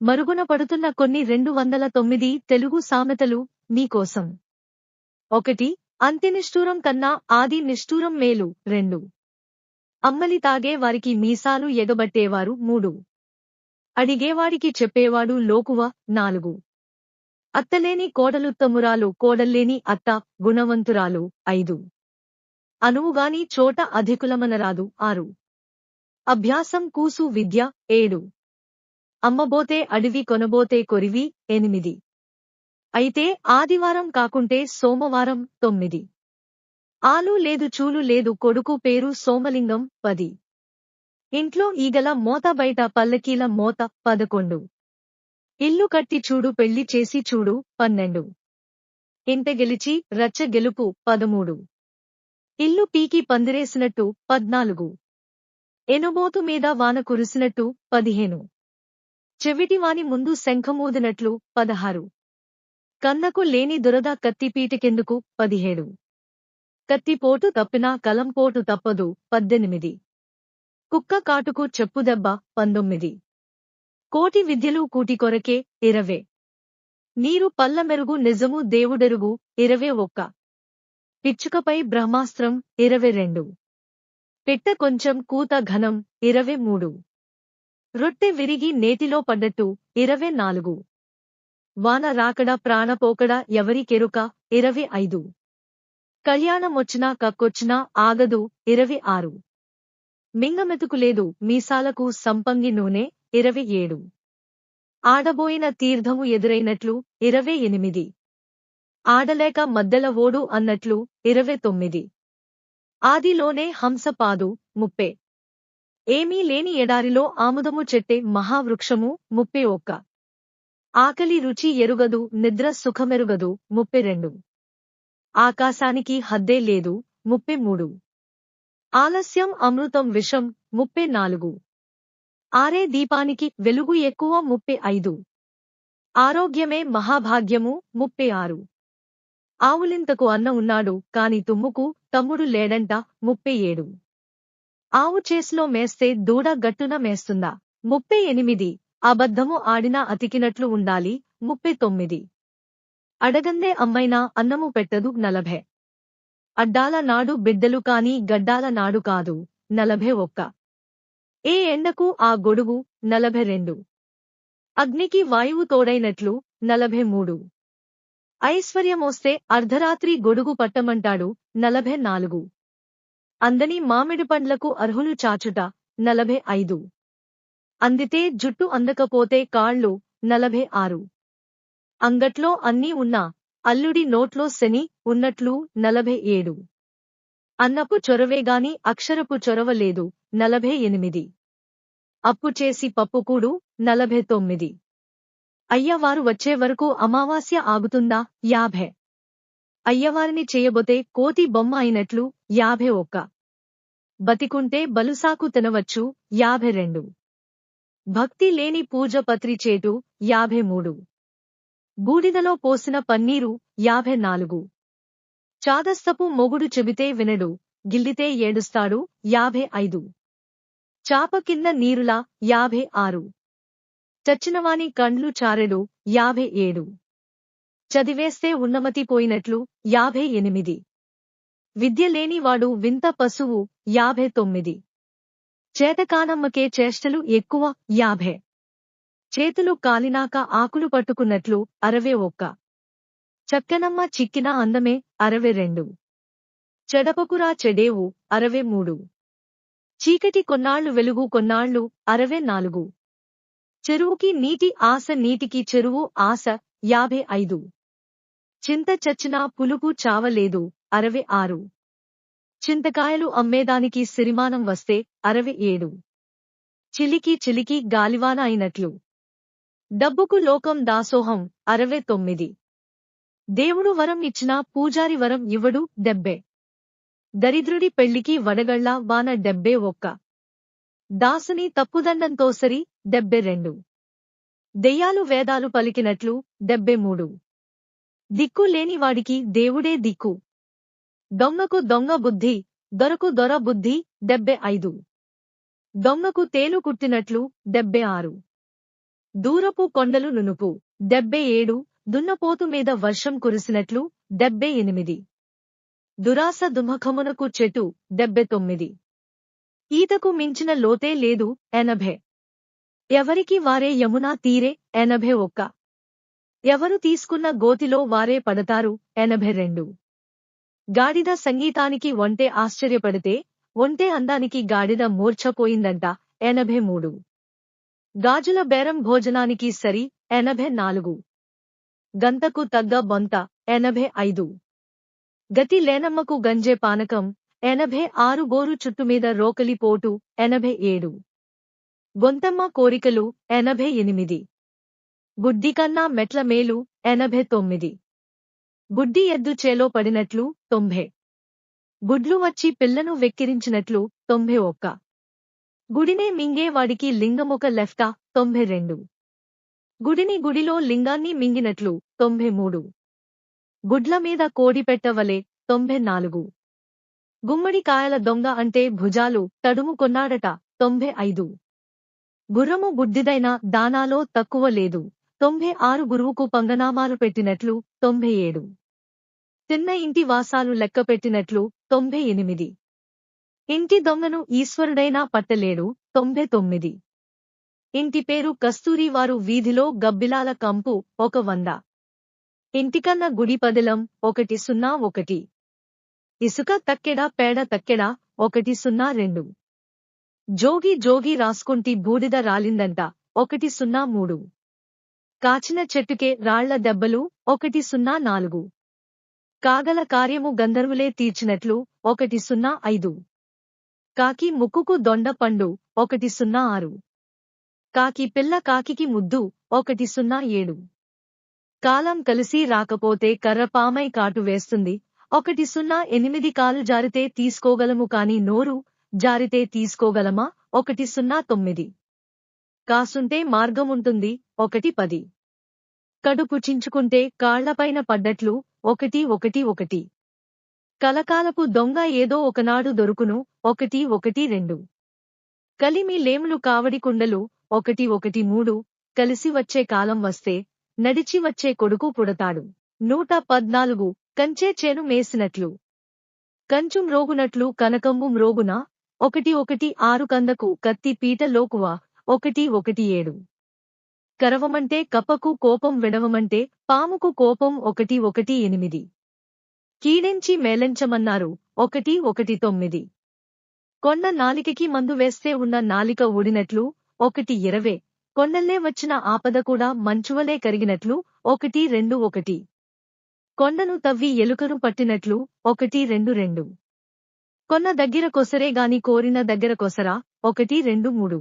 మరుగున పడుతున్న కొన్ని రెండు వందల తొమ్మిది తెలుగు సామెతలు మీకోసం ఒకటి అంత్య నిష్ఠూరం కన్నా ఆది నిష్ఠూరం మేలు. రెండు అమ్మలి తాగే వారికి మీసాలు ఎగబట్టేవారు. మూడు అడిగేవాడికి చెప్పేవాడు లోకువ. నాలుగు అత్తలేని కోడలుత్తమురాలు కోడల్లేని అత్త గుణవంతురాలు. ఐదు అనువుగాని చోట అధికులమనరాదు. ఆరు అభ్యాసం కూసు విద్య. ఏడు అమ్మబోతే అడివి కొనబోతే కొరివి ఎనిమిది. అయితే ఆదివారం కాకుంటే సోమవారం తొమ్మిది. ఆలు లేదు చూలు లేదు కొడుకు పేరు సోమలింగం పది. ఇంట్లో ఈగల మోత బయట పల్లకీల మోత పదకొండు. ఇల్లు కట్టి చూడు పెళ్ళి చేసి చూడు పన్నెండు. ఇంట గెలిచి రచ్చ గెలుపు పదమూడు. ఇల్లు పీకి పందిరేసినట్టు పద్నాలుగు. ఎనుబోతు మీద వాన కురిసినట్టు పదిహేను. చెవిటివాని ముందు శంఖమూదినట్లు పదహారు. కన్నకు లేని దురద కత్తిపీటికెందుకు పదిహేడు. కత్తిపోటు తప్పినా కలంపోటు తప్పదు. పద్దెనిమిది. కుక్క కాటుకు చెప్పుదెబ్బ పంతొమ్మిది. కోటి విద్యలు కూటి కొరకే ఇరవే. నీరు పల్లమెరుగు నిజము దేవుడెరుగు? ఇరవే ఒక్క. పిచ్చుకపై బ్రహ్మాస్త్రం? ఇరవై రెండు. పిట్ట కొంచెం కూత ఘనం? ఇరవై మూడు. రొట్టె విరిగి నేతిలో పడ్డట్టు ఇరవై నాలుగు. వాన రాకడ ప్రాణపోకడ ఎవరికెరుక ఇరవై ఐదు. కళ్యాణమొచ్చినా కక్కొచ్చినా ఆగదు. ఇరవై ఆరు. మింగమెతుకులేదు మీసాలకు సంపంగి నూనె. ఇరవై ఏడు. ఆడబోయిన తీర్థము ఎదురైనట్లు. ఇరవై ఎనిమిది. ఆడలేక మద్దెల ఓడు అన్నట్లు. ఇరవై తొమ్మిది. ఆదిలోనే హంసపాదు. ముప్పే. ఏమీ లేని ఎడారిలో ఆముదము చెట్టే మహావృక్షము ముప్పై ఒక్క. ఆకలి రుచి ఎరుగదు నిద్ర సుఖమెరుగదు ముప్పై రెండు. ఆకాశానికి హద్దే లేదు ముప్పై మూడు. ఆలస్యం అమృతం విషం ముప్పై నాలుగు. ఆరే దీపానికి వెలుగు ఎక్కువ ముప్పై ఐదు. ఆరోగ్యమే మహాభాగ్యము ముప్పై ఆరు. ఆవులింతకు అన్న ఉన్నాడు కాని తుమ్ముకు తమ్ముడు లేడంట ముప్పై ఏడు. ఆవు చేసులో మేస్తే దూడ గట్టున మేస్తుందా? ముప్పై ఎనిమిది. అబద్ధము ఆడినా అతికినట్లు ఉండాలి. ముప్పై తొమ్మిది. అడగందే అమ్మైనా అన్నము పెట్టదు నలభై. అడ్డాల నాడు బిడ్డలు కాని గడ్డాల నాడు కాదు. నలభై ఒక్క. ఏ ఎండకు ఆ గొడుగు? నలభై రెండు. అగ్నికి వాయువు తోడైనట్లు నలభై మూడు. ఐశ్వర్యమోస్తే అర్ధరాత్రి గొడుగు పట్టమంటాడు. నలభై నాలుగు. అందని మామిడి పండ్లకు అర్హులు చాచుట నలభై ఐదు. అందితే జుట్టు అందకపోతే కాళ్ళు నలభై ఆరు. అంగట్లో అన్నీ ఉన్నా అల్లుడి నోట్లో శని ఉన్నట్లు నలభై ఏడు. అన్నపు చొరవేగాని అక్షరపు చొరవ లేదు నలభై ఎనిమిది. అప్పు చేసి పప్పుకూడు నలభై తొమ్మిది. అయ్యవారు వచ్చే వరకు అమావాస్య ఆగుతుందా? యాభై. అయ్యవారిని చేయబోతే కోతి బొమ్మ అయినట్లు యాభై ఒక్క. బతికుంటే బలుసాకు తినవచ్చు యాభై రెండు. భక్తి లేని పూజ పత్రి చేటు యాభై మూడు. బూడిదలో పోసిన పన్నీరు యాభై నాలుగు. చాదస్తపు మొగుడు చెబితే వినడు గిల్లితే ఏడుస్తాడు యాభై ఐదు. చాప కింద నీరులా యాభై ఆరు. చచ్చినవాని కండ్లు చారెడు యాభై ఏడు. చదివేస్తే ఉన్నమతి పోయినట్లు యాభై ఎనిమిది. విద్య లేనివాడు వింత పశువు యాభై తొమ్మిది. చేతకానమ్మకే చేష్టలు ఎక్కువ యాభై. చేతులు కాలినాక ఆకులు పట్టుకున్నట్లు అరవై ఒక్క. చక్కనమ్మ చిక్కిన అందమే అరవై రెండు. చెడపకురా చెడేవు అరవై మూడు. చీకటి కొన్నాళ్ళు వెలుగు కొన్నాళ్ళు అరవై నాలుగు. చెరువుకి నీటి ఆశ నీటికి చెరువు ఆశ యాభై ఐదు. చింత చచ్చినా పులుపు చావలేదు. అరవై ఆరు. చింతకాయలు అమ్మేదానికి సిరిమానం వస్తే అరవై ఏడు. చిలికి చిలికి గాలివాన అయినట్లు. డబ్బుకు లోకం దాసోహం అరవై తొమ్మిది. దేవుడు వరం ఇచ్చినా పూజారి వరం ఇవ్వడు డెబ్బే. దరిద్రుడి పెళ్ళికి వడగళ్ళ వాన డెబ్బే ఒక్క. దాసుని తప్పుదండంతో సరి డెబ్బె రెండు. దెయ్యాలు వేదాలు పలికినట్లు డెబ్బె మూడు. దిక్కు లేనివాడికి దేవుడే దిక్కు. దొంగకు దొంగ బుద్ధి దొరకు దొర బుద్ధి డెబ్బె ఐదు. దొంగకు తేలు కుట్టినట్లు డెబ్బె ఆరు. దూరపు కొండలు నునుపు డెబ్బె ఏడు. దున్నపోతు మీద వర్షం కురిసినట్లు డెబ్బె ఎనిమిది. దురాస దుమఖమునకు చెటు డెబ్బె తొమ్మిది. ఈతకు మించిన లోతే లేదు ఎనభై. ఎవరికి వారే యమునా తీరే ఎనభై ఒక్క. ఎవరు తీసుకున్న గోతిలో వారే పడతారు? ఎనభై రెండు గాడిద సంగీతానికి ఒంటే ఆశ్చర్యపడితే ఒంటే అందానికి గాడిద మూర్ఛపోయిందంట. ఎనభై మూడు గాజుల బేరం భోజనానికి సరి. ఎనభై నాలుగు గంతకు తగ్గ బొంత. ఎనభై ఐదు గతి లేనమ్మకు గంజే పానకం. ఎనభై ఆరు గోరు చుట్టుమీద రోకలి పోటు. ఎనభై ఏడు గొంతమ్మ కోరికలు. ఎనభై ఎనిమిది గుడ్డి కన్నా మెట్ల మేలు ఎనభై తొమ్మిది. గుడ్డి ఎద్దు చేలో పడినట్లు తొంభై. గుడ్లు వచ్చి పిల్లను వెక్కిరించినట్లు తొంభై ఒక్క. గుడినే మింగే వాడికి లింగమొక లెఫ్టా తొంభై రెండు. గుడిని గుడిలో లింగాన్ని మింగినట్లు తొంభై మూడు. గుడ్ల మీద కోడి పెట్టవలే తొంభై నాలుగు. గుమ్మడికాయల దొంగ అంటే భుజాలు తడుము కొన్నాడట తొంభై ఐదు. గుర్రము గుడ్డిదైన దానాలో తక్కువ లేదు. తొంభై ఆరు గురువుకు పంగనామాలు పెట్టినట్లు తొంభై ఏడు. చిన్న ఇంటి వాసాలు లెక్కపెట్టినట్లు తొంభై ఎనిమిది. ఇంటి దొంగను ఈశ్వరుడైనా పట్టలేడు తొంభై తొమ్మిది. ఇంటి పేరు కస్తూరి వారు వీధిలో గబ్బిలాల కంపు ఒక వంద. ఇంటికన్న గుడి పదిలం ఒకటి సున్నా ఒకటి. ఇసుక తక్కెడ పేడ తక్కెడ ఒకటి సున్నా రెండు. జోగి జోగి రాసుకుంటి బూడిద రాలిందంట ఒకటి సున్నా మూడు. కాచిన చెట్టుకే రాళ్ళ దెబ్బలు ఒకటి సున్నా నాలుగు. కాగల కార్యము గంధర్వులే తీర్చినట్లు ఒకటి సున్నా ఐదు. కాకి ముక్కుకు దొండ పండు ఒకటి సున్నా ఆరు. కాకి పిల్ల కాకికి ముద్దు ఒకటి సున్నా ఏడు. కాలం కలిసి రాకపోతే కర్రపామై కాటు వేస్తుంది ఒకటి సున్నా ఎనిమిది కాలు జారితే తీసుకోగలము కాని నోరు జారితే తీసుకోగలమా ఒకటి సున్నా తొమ్మిది. కాసుంటే మార్గముంటుంది ఒకటి పది. కడుపు చించుకుంటే కాళ్ళపైన పడ్డట్లు ఒకటి ఒకటి ఒకటి. కలకాలపు దొంగ ఏదో ఒకనాడు దొరుకును ఒకటి ఒకటి రెండు. కలిమి లేములు కావడి కుండలు ఒకటి ఒకటి మూడు. కలిసి వచ్చే కాలం వస్తే నడిచి వచ్చే కొడుకు పుడతాడు. నూట పద్నాలుగు. కంచే చేను మేసినట్లు. కంచుం రోగునట్లు కనకంబుం రోగున ఒకటి ఒకటి ఆరు కందకు కత్తి పీట లోకువ? ఒకటి ఒకటి ఏడు. కరవమంటే కప్పకు కోపం విడవమంటే పాముకు కోపం ఒకటి ఒకటి ఎనిమిది. కీడించి మేలంచమన్నారు ఒకటి ఒకటి తొమ్మిది. కొండ నాలికకి మందు వేస్తే ఉన్న నాలిక ఊడినట్లు ఒకటి ఇరవై. కొండల్లే వచ్చిన ఆపద కూడా మంచువలే కరిగినట్లు ఒకటి రెండు ఒకటి. కొండను తవ్వి ఎలుకను పట్టినట్లు ఒకటి రెండు రెండు. కొన్న దగ్గర కొసరే గాని కోరిన దగ్గర కొసరా ఒకటి రెండు మూడు.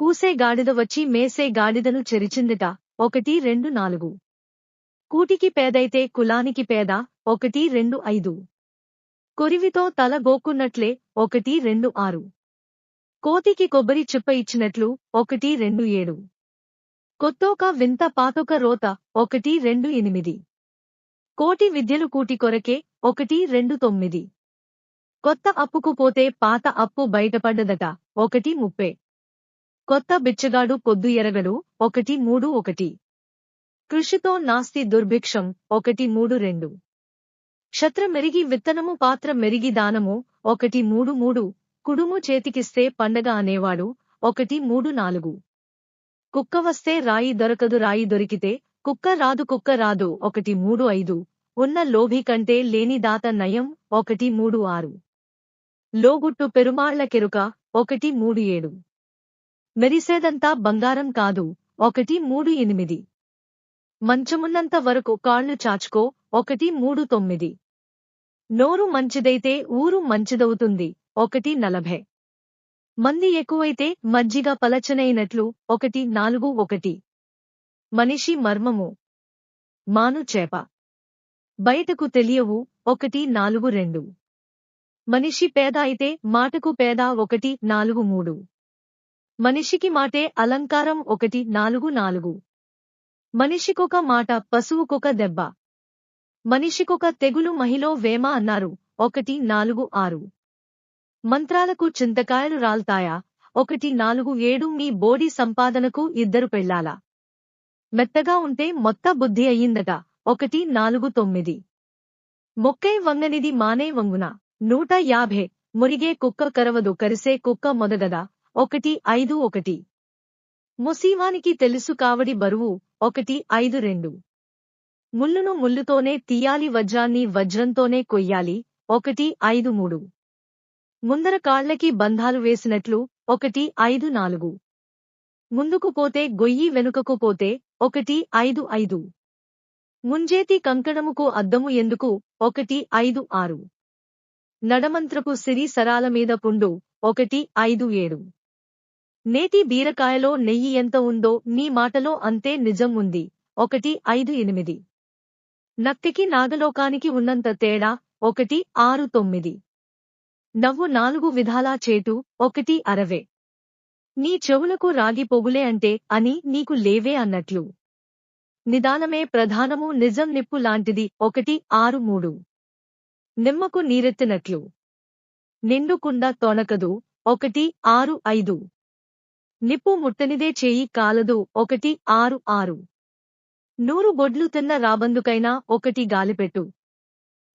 కూసే గాడిద వచ్చి మేసే గాడిదను చెరిచిందిట. ఒకటి రెండు నాలుగు. కూటికి పేదైతే కులానికి పేద. ఒకటి రెండు ఐదు. కొరివితో తల గోక్కున్నట్లే. ఒకటి రెండు ఆరు. కోతికి కొబ్బరి చిప్ప ఇచ్చినట్లు. ఒకటి రెండు ఏడు. కొత్తోక వింత పాతొక రోత. ఒకటి రెండు ఎనిమిది. కోటి విద్యలు కూటి కొరకే. ఒకటి రెండు తొమ్మిది. కొత్త అప్పుకు పోతే పాత అప్పు బయటపడ్డదట. ఒకటి ముప్పై. కొత్త బిచ్చగాడు పొద్దు ఎరగడు ఒకటి మూడు ఒకటి. కృషితో నాస్తి దుర్భిక్షం ఒకటి మూడు రెండు. క్షత్ర మెరిగి విత్తనము పాత్ర మెరిగి దానము ఒకటి మూడు మూడు. కుడుము చేతికిస్తే పండగ అనేవాడు ఒకటి మూడు నాలుగు. కుక్క వస్తే రాయి దొరకదు రాయి దొరికితే కుక్క రాదు కుక్క రాదు ఒకటి మూడు ఐదు. ఉన్న లోభి కంటే లేని దాత నయం ఒకటి మూడు ఆరు. లోగుట్టు పెరుమాళ్ళ కెరుక ఒకటి మూడు ఏడు. మెరిసేదంతా బంగారం కాదు. ఒకటి మూడు ఎనిమిది. మంచమున్నంత వరకు కాళ్ళు చాచుకో. ఒకటి మూడు తొమ్మిది. నోరు మంచిదైతే ఊరు మంచిదవుతుంది. ఒకటి నలభై. మంది ఎక్కువైతే మజ్జిగ పలచనైనట్లు. ఒకటి నాలుగు ఒకటి. మనిషి మర్మము. మాను చేప. బయటకు తెలియవు. ఒకటి నాలుగు రెండు. మనిషి పేద అయితే మాటకు పేద. ఒకటి నాలుగు మూడు. మనిషికి మాటే అలంకారం ఒకటి నాలుగు నాలుగు. మనిషికొక మాట పశువుకొక దెబ్బ. మనిషికొక తెగులు మహిళో వేమ అన్నారు ఒకటి నాలుగు ఆరు. మంత్రాలకు చింతకాయలు రాల్తాయా ఒకటి నాలుగు ఏడు మీ బోడీ సంపాదనకు ఇద్దరు పెళ్ళాల? మెత్తగా ఉంటే మొత్త బుద్ధి అయ్యిందట ఒకటి నాలుగు తొమ్మిది. మొక్కై వంగనిది మానే వంగున నూట యాభై మురిగే కుక్క కరవదు కరిసే కుక్క మొదగదా ఒకటి ఐదు ఒకటి. ముసీవానికి తెలుసు కావడి బరువు ఒకటి ఐదు రెండు. ముల్లును ముల్లుతోనే తీయాలి వజ్రాన్ని వజ్రంతోనే కొయ్యాలి ఒకటి ఐదు మూడు. ముందర కాళ్ళకి బంధాలు వేసినట్లు ఒకటి ఐదు నాలుగు. ముందుకు పోతే గొయ్యి వెనుకకు పోతే ఒకటి ఐదు ఐదు. ముంజేతి కంకణముకు అద్దము ఎందుకు ఒకటి ఐదు ఆరు? నడమంత్రపు సిరి సరాల మీద పుండు ఒకటి ఐదు ఏడు. నేతి బీరకాయలో నెయ్యి ఎంత ఉందో నీ మాటలో అంతే నిజం ఉంది. ఒకటి ఐదు ఎనిమిది. నత్తికి నాగలోకానికి ఉన్నంత తేడా ఒకటి ఆరు తొమ్మిది. నవ్వు నాలుగు విధాలా చేటు ఒకటి అరవే. నీ చెవులకు రాగి పొగులే అంటే అని నీకు లేవే అన్నట్లు. నిదానమే ప్రధానము నిజం నిప్పు లాంటిది ఒకటి ఆరు మూడు. నిమ్మకు నీరెత్తినట్లు. నిండుకుండ తొనకదు ఒకటి ఆరు ఐదు. నిప్పు ముట్టనిదే చేయి కాలదు. ఒకటి ఆరు ఆరు. నూరు బొడ్లు తిన్న రాబందుకైనా ఒకటి గాలిపెట్టు.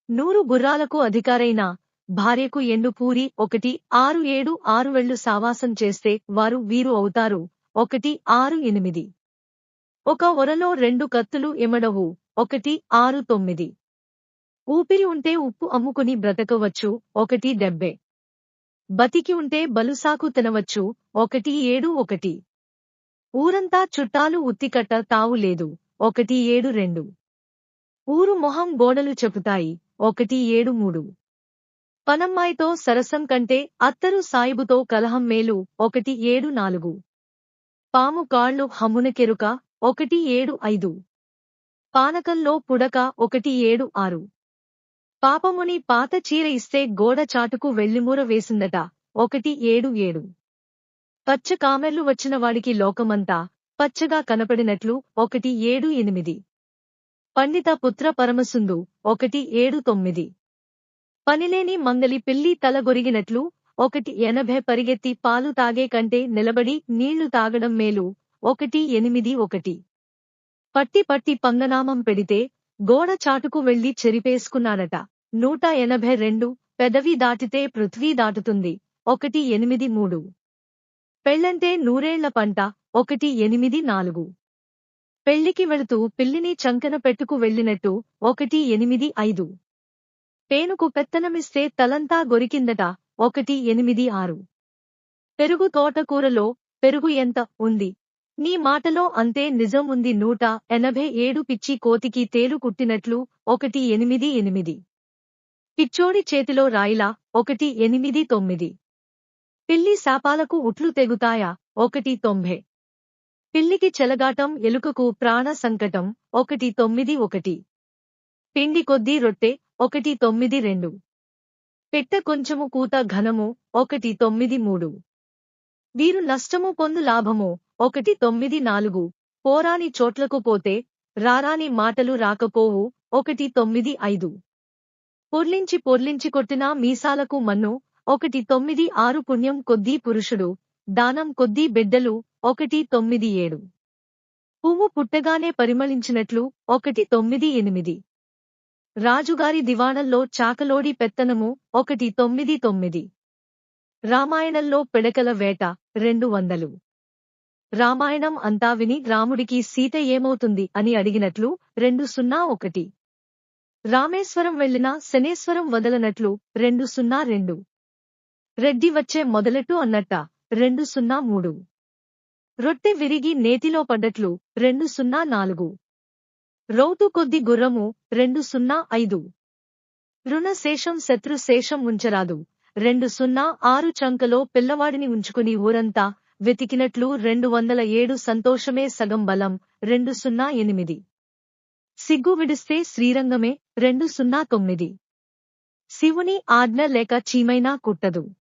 నూరు గుర్రాలకు అధికారైనా భార్యకు ఎండు పూరి ఒకటి ఆరు ఏడు ఆరు వెళ్ళు సావాసం చేస్తే వారు వీరు అవుతారు. ఒకటి ఆరు ఎనిమిది. ఒక ఒరలో రెండు కత్తులు ఇమడవు ఒకటి ఆరు తొమ్మిది. ఊపిరి ఉంటే ఉప్పు అమ్ముకుని బ్రతకవచ్చు. ఒకటి డెబ్బే. బతికి ఉంటే బలుసాకు తినవచ్చు. ఒకటి ఏడు ఒకటి. ఊరంతా చుట్టాలు ఉత్తికట్ట తావు లేదు. ఒకటి ఏడు రెండు. ఊరు మొహం గోడలు చెబుతాయి. ఒకటి ఏడు మూడు. పనమ్మాయితో సరసం కంటే అత్తరు సాయిబుతో కలహం మేలు. ఒకటి ఏడు నాలుగు. పాము కాళ్ళు హమునకెరుక ఒకటి ఏడు ఐదు. పానకంలో పుడక. ఒకటి ఏడు ఆరు. పాపముని పాత చీర ఇస్తే గోడ చాటుకు వెళ్ళిమూర వేసిందట. ఒకటి ఏడు ఏడు. పచ్చ కామెర్లు వచ్చిన వాడికి లోకమంతా పచ్చగా కనపడినట్లు ఒకటి ఏడు ఎనిమిది. పండిత పుత్ర పరమసుందు ఒకటి ఏడు తొమ్మిది. పనిలేని మందలి పిల్లి తలగొరిగినట్లు ఒకటి ఎనభై పరిగెత్తి పాలు తాగే కంటే నిలబడి నీళ్ళు తాగడం మేలు ఒకటి ఎనిమిది ఒకటి. పట్టి పట్టి పంగనామం పెడితే గోడ చాటుకు వెళ్ళి చెరిపేసుకున్నారట. నూట ఎనభై రెండు పెదవి దాటితే పృథ్వీ దాటుతుంది. ఒకటి ఎనిమిది మూడు. పెళ్ళంటే నూరేళ్ళ పంట ఒకటి ఎనిమిది నాలుగు. పెళ్ళికి వెళుతూ పిల్లిని చంకన పెట్టుకు వెళ్ళినట్టు ఒకటి ఎనిమిది ఐదు. పేనుకు పెత్తనమిస్తే తలంతా గొరికిందట ఒకటి ఎనిమిది ఆరు. పెరుగు తోటకూరలో పెరుగు ఎంత ఉంది? నీ మాటలో అంతే నిజం ఉంది నూట ఎనభై ఏడు పిచ్చి కోతికి తేలు కుట్టినట్లు ఒకటి ఎనిమిది ఎనిమిది. పిచ్చోడి చేతిలో రాయిలా ఒకటి ఎనిమిది తొమ్మిది. పిల్లి శాపాలకు ఉట్లు తెగుతాయా? ఒకటి తొంభై. పిల్లికి చెలగాటం ఎలుకకు ప్రాణ సంకటం ఒకటి తొమ్మిది ఒకటి. పిండి కొద్దీ రొట్టె ఒకటి తొమ్మిది రెండు. పెట్ట కొంచెము కూత ఘనము ఒకటి తొమ్మిది మూడు. వీరు నష్టము పొందు లాభము ఒకటి తొమ్మిది నాలుగు. పోరాని చోట్లకు పోతే రారాని మాటలు రాకపోవు. ఒకటి తొమ్మిది ఐదు. పొర్లించి పొర్లించి కొట్టినా మీసాలకు మన్ను. ఒకటి తొమ్మిది ఆరు పుణ్యం కొద్దీ పురుషుడు. దానం కొద్దీ బిడ్డలు. ఒకటి తొమ్మిది ఏడు. పువ్వు పుట్టగానే పరిమళించినట్లు. ఒకటి తొమ్మిది ఎనిమిది. రాజుగారి దివాణంలో చాకలోడి పెత్తనము. ఒకటి తొమ్మిది తొమ్మిది. రామాయణంలో పిడకల వేట. రెండు వందలు. రామాయణం అంతా విని రాముడికి సీత ఏమవుతుంది అని అడిగినట్లు రెండు సున్నా ఒకటి. రామేశ్వరం వెళ్ళినా శనేశ్వరం వదలనట్లు రెండు సున్నా రెండు. రెడ్డి వచ్చే మొదలెట్టు అన్నట్ట రెండు సున్నా మూడు. రొట్టె విరిగి నేతిలో పడ్డట్లు రెండు సున్నా నాలుగు. రౌతు కొద్ది గుర్రము రెండు సున్నా ఐదు. రుణశేషం శత్రుశేషం శత్రు శేషం ఉంచరాదు. రెండు సున్నా ఆరు చంకలో పిల్లవాడిని ఉంచుకుని ఊరంతా వెతికినట్లు రెండు వందల ఏడు సంతోషమే సగం బలం రెండు సున్నా ఎనిమిది. సిగ్గు విడిస్తే శ్రీరంగమే రెండు సున్నా తొమ్మిది. శివుని ఆజ్ఞ లేక చీమైనా కుట్టదు.